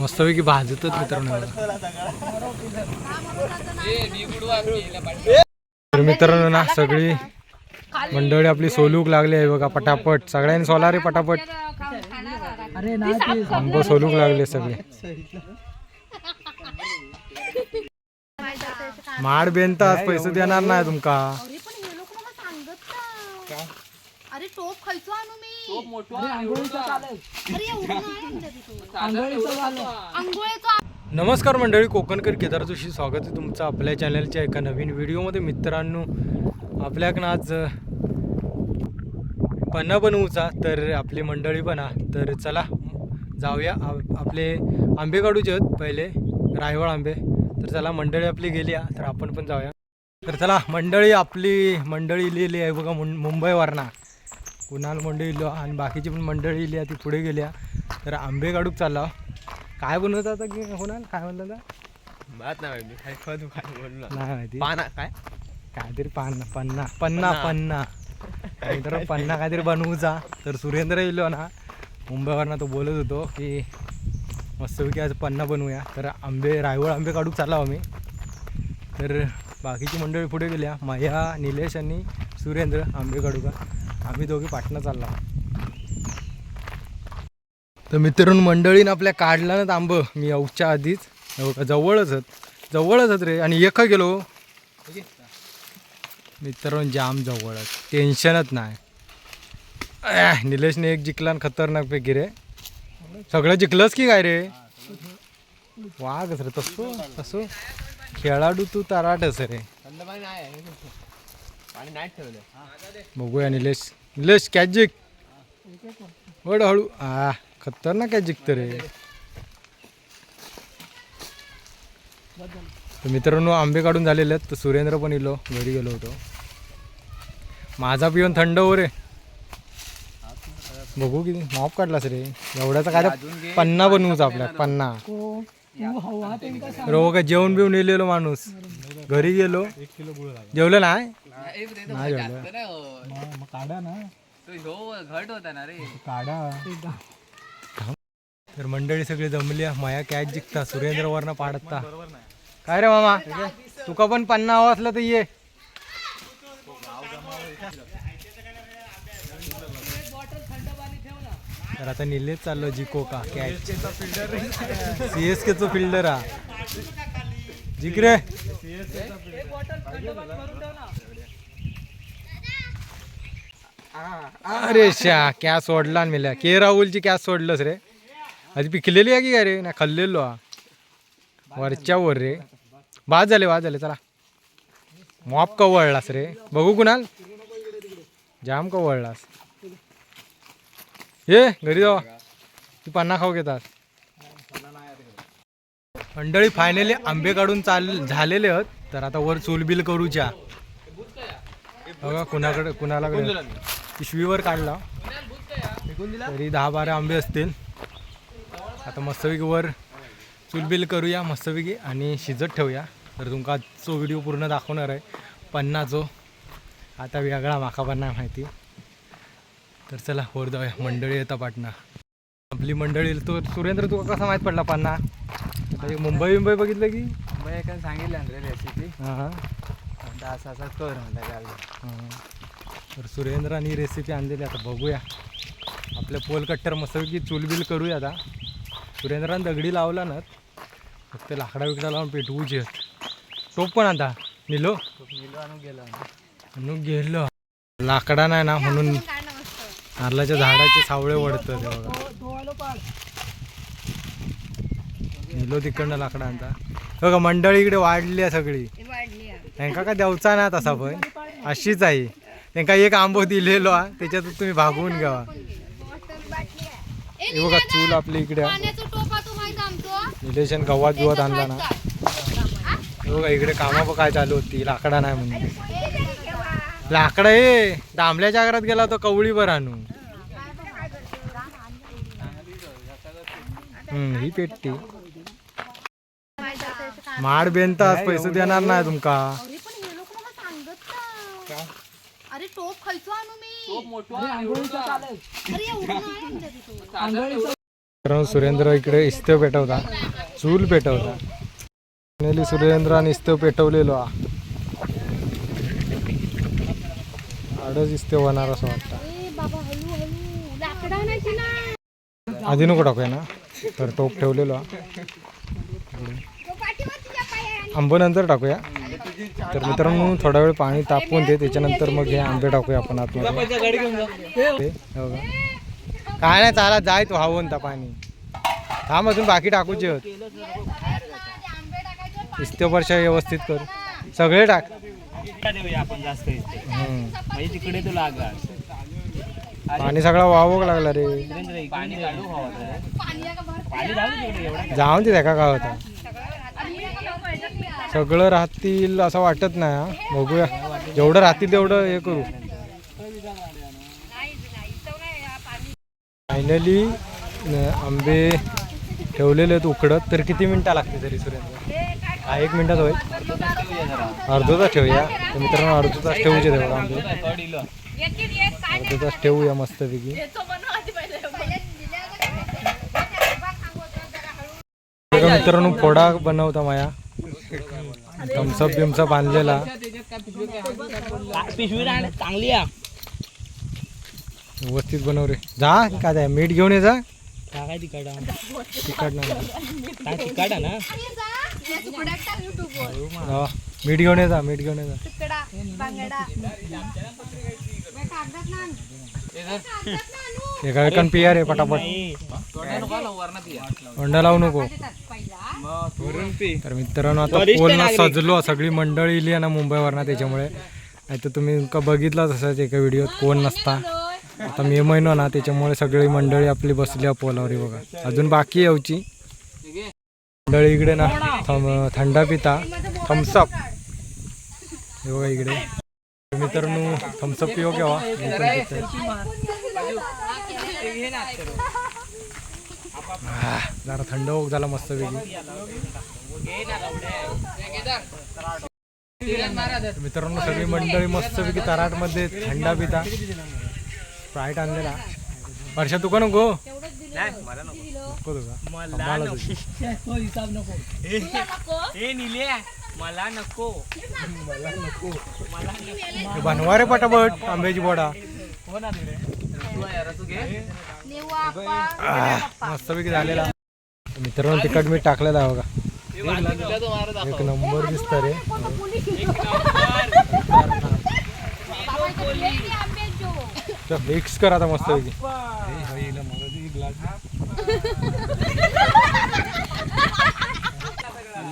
मस्तपैकी भाजतच मित्रांनो. तर मित्रांनो ना सगळी मंडळी आपली सोलूक लागली आहे बघा पटापट. सगळ्यांनी सोला रे पटापट. आंब सोलूक लागले सगळे. माड बेनता आज पैसे देणार नाही तुमका. अरे टोप खायचो आणून टोप एवढं. नमस्कार मंडळी कोकणकर केदार जोशी स्वागत आहे तुमचं आपल्या चॅनलच्या एका नवीन व्हिडिओमध्ये मित्रांनो आपल्याकडनं आज अ, पन्ना बनवूचा तर आपली मंडळी बना तर चला जाऊया. आपले आंबे काढूचे आहेत पहिले रायवळ आंबे. तर चला मंडळी आपली गेली आहे, तर आपण पण जाऊया. तर चला मंडळी आपली मंडळी लिहिली आहे बघा मुं मुंबईवरना. कुणाल मंडळी इलो आणि बाकीची पण मंडळी इली ती पुढे गेल्या. तर आंबे काढूक चालला. काय बनवत आता की कुणाल? काय म्हणलं भात नाही मी काय खाऊ काय बोललो नाही माहिती. पाना काय? काहीतरी पान्ना पन्ना पन्ना. पन्ना. काहीतरी पन्ना काहीतरी बनवूचा तर सुरेंद्र येलो ना मुंबईवरनं तो बोलत होतो की मस्तपैकी आज पन्ना बनवूया. तर आंबे रायवळ आंबे काढूक चालला आम्ही. तर बाकीची मंडळी पुढे गेल्या. माया निलेश आणि सुरेंद्र आंबे काढू का आम्ही दोघे पाटणं चालला तर मित्रांनो मंडळीनं आपल्या काढला ना तांब. मी औच्या आधीच. जवळच आहेत. जवळच आहेत रे. आणि एक गेलो. मित्रांनो जाम जवळच टेन्शनच नाही. निलेशने एक जिंकला आणि खतरनाक पैकी रे. सगळं जिंकलंच की काय रे? वाघच रे. तसो तसो. खेळाडू तू तराटच रे. बघूया निलेश निलेश कॅच जिंक? वड हळू. आ खतरनाक कॅच तर रे. तर मित्रांनो आंबे काढून झालेले आहेत. तर सुरेंद्र पण इलो. घरी गेलो होतो. माझा पिऊन थंड हो रे. बघू किती. मॉप काढलास रे. एवढ्याचा काय पन्ना बनवूच आपल्या. पन्ना. रो काय जेवण बिवून येलेलो माणूस. घरी गेलो. जेवलं नाही? नाही जेवलं घट होता ना रे. काढा. तर मंडळी सगळी जमली. माया कॅच जिंकता सुरेंद्र वरनं पाडता. काय रे मामा? तुका पण पन्ना हवा असला तर ये. तर आता निलेच चाललो जिको का कॅच. सी एस केचो फिल्डर हा. जिक रे. अरे शा कॅस सोडला मेल्या. के राहुलची कॅस सोडलंस रे. आधी पिकलेली आहे की काय रे? नाही खाल्लेलो हा. वरच्या वर रे. बाद झाले बाद झाले चला. मॉप कवळलास रे? बघू कुणाल. जाम कवळलास ये घरी जावा. तू पन्ना खाऊ घेतात. मंडळी फायनली आंबे काढून चाल झालेले आहेत. तर आता वर चूलबिल करूच्या. बघा कुणाकडे कुणाला पिशवीवर काढला. तरी दहा बारा आंबे असतील. आता मस्तपैकी वर चुलबिल करूया मस्तपैकी आणि शिजत ठेवूया. तर तुमका आजचो व्हिडिओ पूर्ण दाखवणार आहे. पन्नाचो. आता वेगळा माका पण नाही माहिती. तर चला वर जाऊया. मंडळी येता पाटणा. आपली मंडळी तो. सुरेंद्र तुका कसा माहीत पडला पन्ना? मुंबई मुंबई बघितलं की? मुंबई एका सांगितलं रेसिपी हां हां. असं असं कर म्हणता. तर सुरेंद्र आणि रेसिपी आणलेली आता बघूया. आपल्या पोलकट्टर मस्तपैकी चुलबिल करूया आता. सुरेंद्रानं दगडी लावला ना फक्त लाकडा बिकडा लावून पेटवूचे आहेत टोप पण आता निलो. निलो आणून गेलो. म्हणून गेलो लाकडा नाही ना म्हणून नारळाच्या झाडाचे सावळे वडतं ते बघा. निलो तिकडनं लाकडा आणता. बघा मंडळी इकडे वाढली आहे सगळी. हे. त्यांका काय देवचा ना तसा पण? अशीच आहे. त्यांका एक आंबो दिलेलो हा त्याच्यात तुम्ही भागवून घ्यावा हे बघा चूल आपली इकडे. निलेशन गव्हात बिवात आणला ना. हे बघा इकडे कामा काय चालू होती लाकडा नाही म्हणून. लाकडा हे दामल्याच्या आकारात गेला तो कवळी बर आणू हम्म ही पेटती माड बेनता आज पैसे देणार नाही तुमका. टोप खायचो आणू मी. अरे एवढं. नाही आणलं तिथून. कारण सुरेंद्र इकडे इस्तव पेटवता. चूल पेटवता. फायनली सुरेंद्राने इस्तव पेटवलेलो हा आडच इस्तव होणार असं वाटतं. ए बाबा हळू हळू लाकडा नाही ना. आधी नको टाकूया ना. तर टोप ठेवलेलो हा आंबं नंतर टाकूया. तर मित्रांनो थोडा वेळ पाणी तापवून दे त्याच्यानंतर मग हे आंबे टाकूया आपण आतमध्ये. काय नाही चाला जाय तू वाहून ता पाणी. थांब अजून बाकी टाकूचे होत. इस्ते वर्ष व्यवस्थित कर. सगळे टाक. आपण जास्त तिकडे तो लागा पाणी सगळा वाहवं लागला रे. पाणी जाऊन ते देखा काय होता सगळं राहतील असं वाटत नाही हा. बघूया. जेवढं राहतील तेवढं हे करू. फायनली आंबे ठेवलेले आहेत उकडत. तर किती मिनटं लागते तरी सुरेंद्र? हा एक मिनटात होईल. अर्धा तास ठेवूया. तर मित्रांनो अर्धा तास ठेवूचे तेवढं आंबे. अर्धा तास ठेवूया मस्तपैकी. मित्रांनो फोडा बनवता माया. थम्सअप बिमसअप आणलेला. पिशवी चांगली व्यवस्थित बनव रे. जा काय जाय मीठ घेऊन ये जा. काय तिकडा तिखट ना काय तिकड ना मीठ घेऊन ये जा मीठ घेऊन ये जा. एका एकान पिया रे पटापट. अंडा लावू नको. तर मित्रांनो आता पूर्ण सजलो सगळी मंडळी इली आहे ना मुंबईवरनं त्याच्यामुळे. नाही तर तुम्ही का बघितलाच असाच एका व्हिडिओत कोण नसता. आता मे महिना ना त्याच्यामुळे सगळी मंडळी आपली बसली आहे पोलावरी बघा. अजून बाकी यावची मंडळी इकडे ना थंडा पिता. थम्सअप हे बघा इकडे. मित्रांनो थम्सअप पिओ घ्यावा मी पण जरा थंड होऊ झाला मस्त वेगळी मित्रांनो सगळी मंडळी मस्त पैकी तराटमध्ये थंडा पिता. स्प्राईट आणलेला. वर्षा तुका नको नको तुका आम्हाला तुझी. हे निले मला नको. हे बनवा रे पटापट आंब्याची बोडा आपा मस्तपैकी झालेला. मित्रांनो तिखट मीठ टाकलेलं आहे बघा. एक नंबर दिसत रे. मिक्स कर आता मस्तपैकी.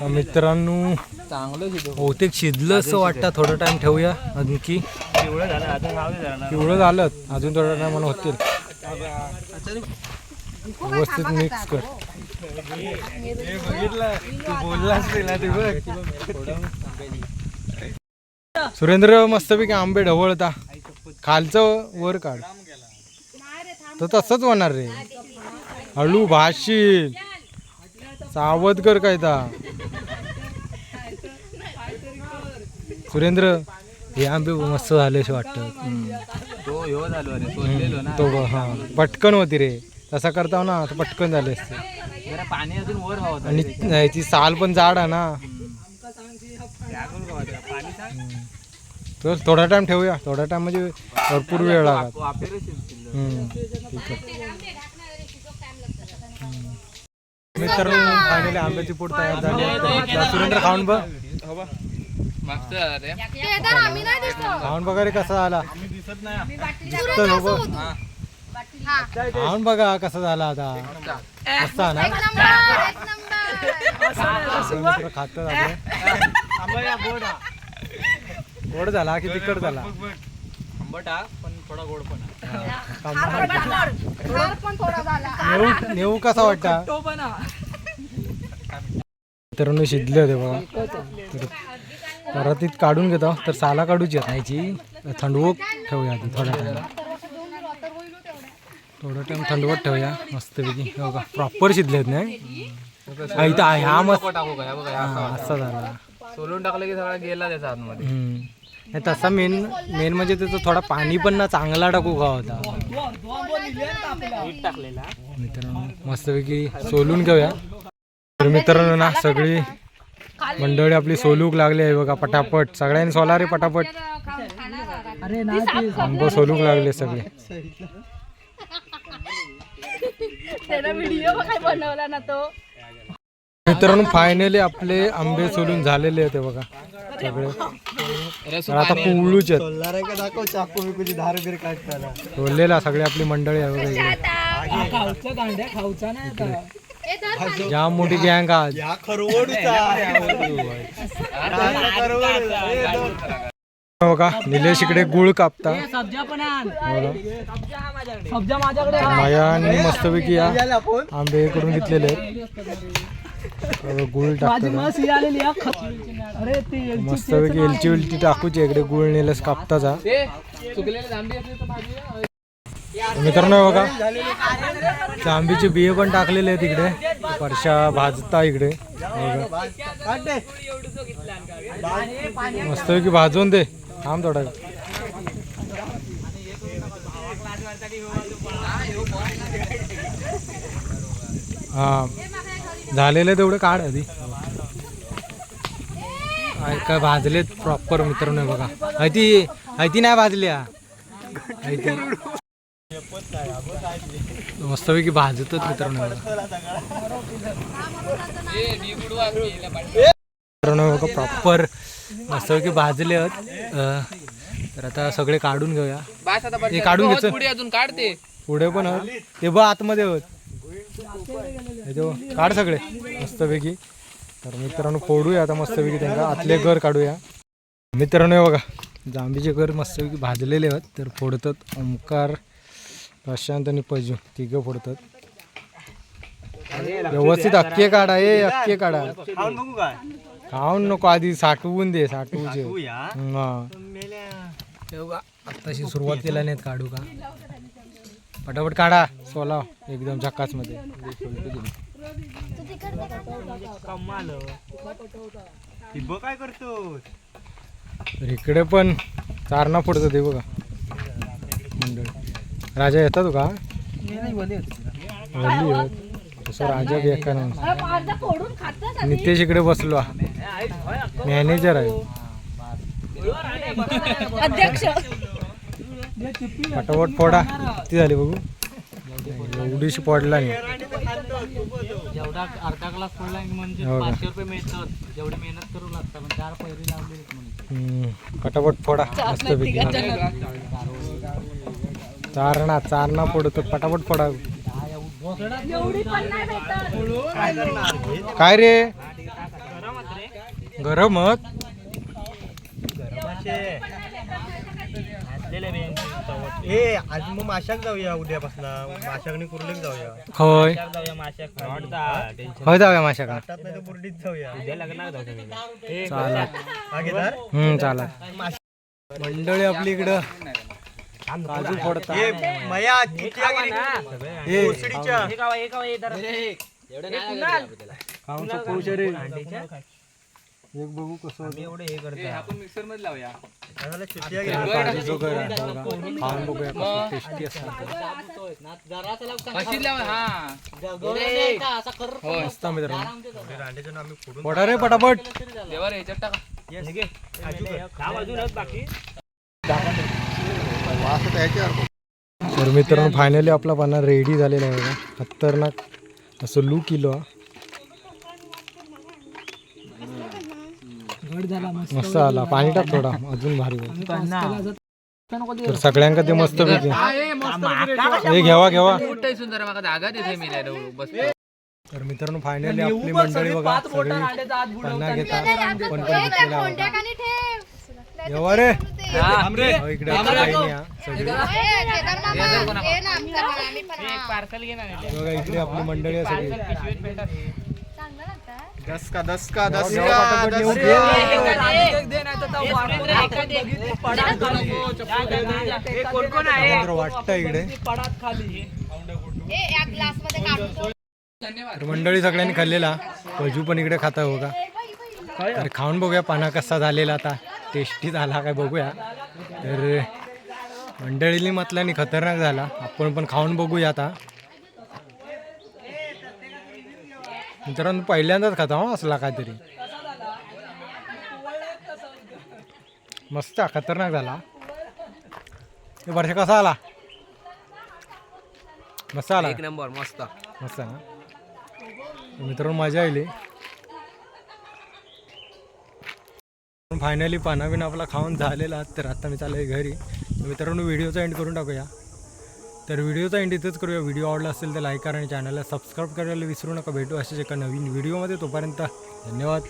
तर मित्रांनो बहुतेक शिजलं असं वाटतं. थोडं टाइम ठेवूया आणखी. पिवळं झालं अजून थोडं टाइम मला होतील. व्यवस्थित मिक्स कर. सुरेंद्र मस्तपैकी आंबे ढवळता. खालचं वर काढ. तर तसंच होणार रे. हळू भाशील सावध कर काय ता सुरेंद्र हे आंबे मस्त झाले असे वाटतं. तो ह्यो झालो अरे सोडलेलो ना. तो बघ, हा पटकन होती रे. तसा करता ना तर पटकन झाले असते. जरा पाणी अजून वर हवं होतं आणि नाही, ती साल पण जाड आहे ना. तर थोडा टाइम ठेवूया. थोडा टाइम म्हणजे भरपूर वेळ. हम्म, ठीक आहे. मित्रांनो फायनली आंब्याची पोट तयार झाली. सुरेंद्र खाऊन बघ. केदार आम्ही नाही दिसतो. खाऊन बघा रे कसा झाला. दिसतं हो. बघ. हा खाऊन बघा कसा झाला आता. मस्त आहे ना एक नंबर एक नंबर. मित्र खात गोड झाला की तिखट झाला? आंबट हा, पण थोडा गोड पण हा. खार पण थोडा झाला. नेऊ नेऊ कसा वाटता मित्रांनो शिजले होते बघा. तर परातीत काढून घेतो. तर साला काढूची आहेत. नाहीची थंडवूक ठेवूया आधी थोडा टाइम थोडा टाइम थंडवत ठेवूया. मस्तपैकी. हे बघा प्रॉपर शिजले आहेत नाही? इथं आहे, हा मस्त. टाकू का? असा झाला. सोलून टाकलं की सगळा गेला त्याचा आतमध्ये. नाही तसा मेन मेन म्हणजे त्याचं थोडा पाणी पण ना चांगला टाकू का होता? मित्रांनो मस्तपैकी सोलून घेऊया. तर मित्रांनो ना सगळी मंडळी आपली सोलूक लागली आहे बघा पटापट. सगळ्यांनी सोला रे पटापट. आंब सोलूक लागले सगळे. त्याला व्हिडिओ काय बनवला ना तो. मित्रांनो फायनली आपले आंबे सोलून झालेले होते बघा. सगळे. आता पुळूच आहेत. सोललेला सगळी आपली मंडळी आहे बघा इकडे. जाम मोठी गँग आज. बघा निलेश इकडे गुळ कापता. बघा. माया आणि मस्तपैकी या आंबे करून घेतलेले गुळ टाकतात मस्तपैकी एलची उलटी टाकूची इकडे. गुळ नेलस कापताचा मित्रांनो बघा. जांबीचे बिये पण टाकलेले आहेत इकडे. परशा भाजता इकडे. बघा. मस्तपैकी भाजून दे. थांब थोडा. हा. झालेलं तेवढं काढ आधी. काय भाजलेत प्रॉपर मित्रांनो बघा. हयती हैती नाही भाजल्या मस्तपैकी भाजतच मित्रांनो. हे बघा. प्रॉपर मस्तपैकी भाजले आहेत. तर आता सगळे काढून घेऊया. हे काढून घ्यायचं पुढे अजून काढते. पुढे पण ते बघ आतमध्ये होत हे ते काढ सगळे. मस्तपैकी. तर मित्रांनो फोडूया आता मस्तपैकी त्यांना. आतले घर काढूया. मित्रांनो हे बघा जांबीचे घर मस्तपैकी भाजलेले आहेत. तर फोडतात ओंकार प्रशांत आणि पजू तिघं फोडतात व्यवस्थित अक्के काढा ए अक्के काढा. खाऊन बघू काय खाऊन नको आधी साठवून दे हा. हे बघा आत्ताशी सुरुवात केला नाहीत काढू का? पटापट काढा सोला एकदम झकासमध्ये काय करतो इकडे पण चारणा फोडतं ते बघा. मंडळ. राजा येतात का. तसं राजा फोडून खात नितेश इकडे बसलो. मॅनेजर आहे. अध्यक्ष. पटापट फोडा. किती झाली बघू? एवढीशी पडला नाही. जेवढा अर्धा ग्लास पडला म्हणजे हो का? पाचशे रुपये मिळतात. जेवढी मेहनत करू लागतात चार पैरी लावलेली म्हणजे हम्म, पटापट फोडा. मस्तपैकी चारणा चारणा फोडतो पटापट भेटत काय रे? गरमच ए आज मग माशाक जाऊया उद्यापासून. माशाकनी कुर्लीक जाऊया. होय. जाऊया माशाक होय जाऊया माशा का नाही तर बुर्डीत जाऊया. उद्या लग्नात जाऊया चालत घेणार हम्म चालत मंडळी आपली इकडं. काजू मया कोसडीच्या रे एक बघू कसं. एवढे हे करतो. आपण मिक्सरमध्ये लावूया. काजूचं घर आहे. बघा. खाऊन बघूया कसं टेस्टी हा. मस्त. मित्रांनो फोडा रे पटापट देवा रे ह्याच्यात टाका Yes. काजू कर. काम अजून तर मित्रांनो फायनली आपला पाना रेडी झालेला आहे बघा. खतरनाक. असं लूक किलो मस्त आला. पाणी टाक थोडा. अजून भारी होईल. तर सगळ्यांका ते मस्त पैकी. हे घेवा घेवा कुठे सुंदर माका जागा देते मी नाही बस. तर मित्रांनो फायनली आपली मंडळी बघा सगळी पन्ना घेतात. पण पण घेतलेला बघा. कोणत्या ठेव. रे. हो, इकडे आपली. पार्सल इकडे मंडळी आहे? सगळी इकडे. ए या ग्लासमध्ये काढून तर मंडळी सगळ्यांनी खाल्लेला. पजू पण इकडे खाता हो का तर खाऊन बघूया पाना कसा झालेला आता. टेस्टी झाला काय बघूया. तर मंडळीने म्हटल्याने खतरनाक झाला. आपण पण खाऊन बघूया आता. मित्रांनो पहिल्यांदाच खाता हो असला काहीतरी. मस्त खतरनाक झाला. वर्ष कसा आला? मस्त आला. एक नंबर मस्त. मस्त ना? मित्रांनो मजा आली. फायनली पानाविना आपला खाऊन झालेला तर आता मी चाललोय घरी. मित्रांनो व्हिडिओचा एंड करून टाकूया. तर व्हिडिओचा एंड इथेच करूया. व्हिडिओ आवडला असेल तर लाईक करा आणि चॅनलला सबस्क्राईब करायला विसरू नका. भेटू अशाच एका नवीन व्हिडिओमध्ये. तोपर्यंत धन्यवाद.